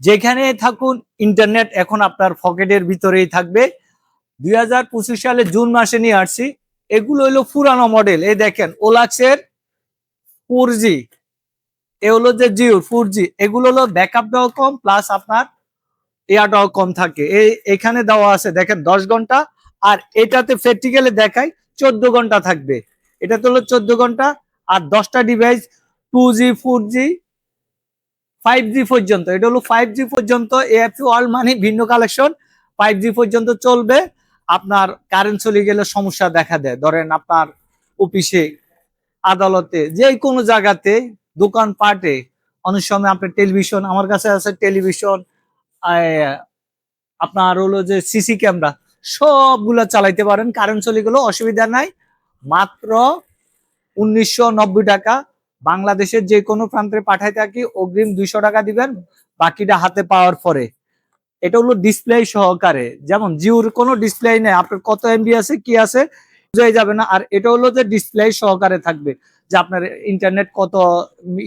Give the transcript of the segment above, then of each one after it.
যেখানে থাকুন ইন্টারনেট এখন আপনার পকেটের ভিতরেই থাকবে। দুই হাজার পঁচিশ সালে জুন মাসে নিয়ে আসছি। এগুলো হলো পুরানো মডেল এই দেখেন ওলাক্সের ফোর জি এ হলো যে জিও ফোর জি এগুলো হলো ব্যাকআপটাও কম প্লাস আপনার এয়ারটাও কম থাকে। এই এখানে দেওয়া আছে, দেখেন, দশ ঘণ্টা। আর এটাতে প্র্যাকটিক্যালে দেখায় চোদ্দ ঘণ্টা থাকবে। এটাতে হলো চোদ্দ ঘণ্টা। আর দশটা device two G four G five G পর্যন্ত, এটা হলো ফাইভ জি পর্যন্ত এএফসি ওয়ার্ল্ড মানে ভিন্ন কালেকশন ফাইভ জি পর্যন্ত চলবে। আপনার কারেন্ট চলে গেলে সমস্যা দেখা দেয়। ধরেন আপনার অফিসে আদালতে, যে কোনো জায়গাতে, দোকান পাটে, অনেক সময় আপনার টেলিভিশন আমার কাছে আছে টেলিভিশন আপনার হলো যে সিসি ক্যামেরা সবগুলা চালাইতে পারেন। কারেন্ট চলে গেলেও অসুবিধা নাই। মাত্র উনিশশো নব্বই টাকা বাংলাদেশের যে কোনো প্রান্তে পাঠাই থাকি, অগ্রিম দুইশো টাকা দিবেন, বাকিটা হাতে পাওয়ার পরে। এটা হলো ডিসপ্লে সহকারে। যেমন জিওর কোনো ডিসপ্লে নেই, আপনার কত এমবি আছে, কি আছে, বোঝাই যাবে না। আর এটা হলো যে ডিসপ্লে সহকারে থাকবে, যে আপনার ইন্টারনেট কত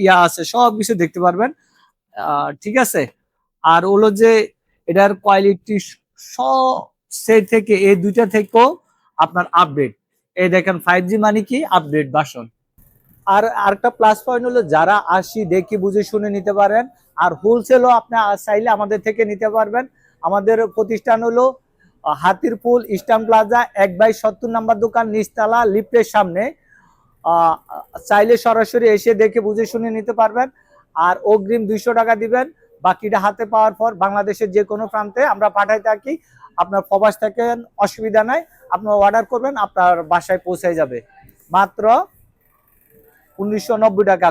ইয়া আছে, সব কিছু দেখতে পারবেন। ঠিক আছে? আর হলো যে এটার কোয়ালিটি সে থেকে এই দুইটা থেকেও আপনার আপডেট এই দেখেন ফাইভ জি মানে কি? আপডেট ভার্সন আর আরেকটা প্লাস পয়েন্ট হলো যারা আসি, দেখি, বুঝে, শুনে নিতে পারেন। আর হোলসেলও আপনি চাইলে আমাদের থেকে নিতে পারবেন। আমাদের প্রতিষ্ঠান হলো হাতিরপুল ইস্টার্ন প্লাজা এক বাই সত্তর নাম্বার দোকান, নিচতলা, লিফটের সামনে। চাইলে সরাসরি এসে দেখে, বুঝে, শুনে নিতে পারবেন। আর অগ্রিম দুইশো টাকা দিবেন। বাকিটা হাতে পাওয়ার পর বাংলাদেশের যে কোনো প্রান্তে আমরা পাঠাই থাকি। আপনার প্রবাস থাকেন, অসুবিধা নাই। আপনার অর্ডার করবেন, আপনার বাসায় পৌঁছে যাবে। মাত্র উনিশশো নব্বই টাকা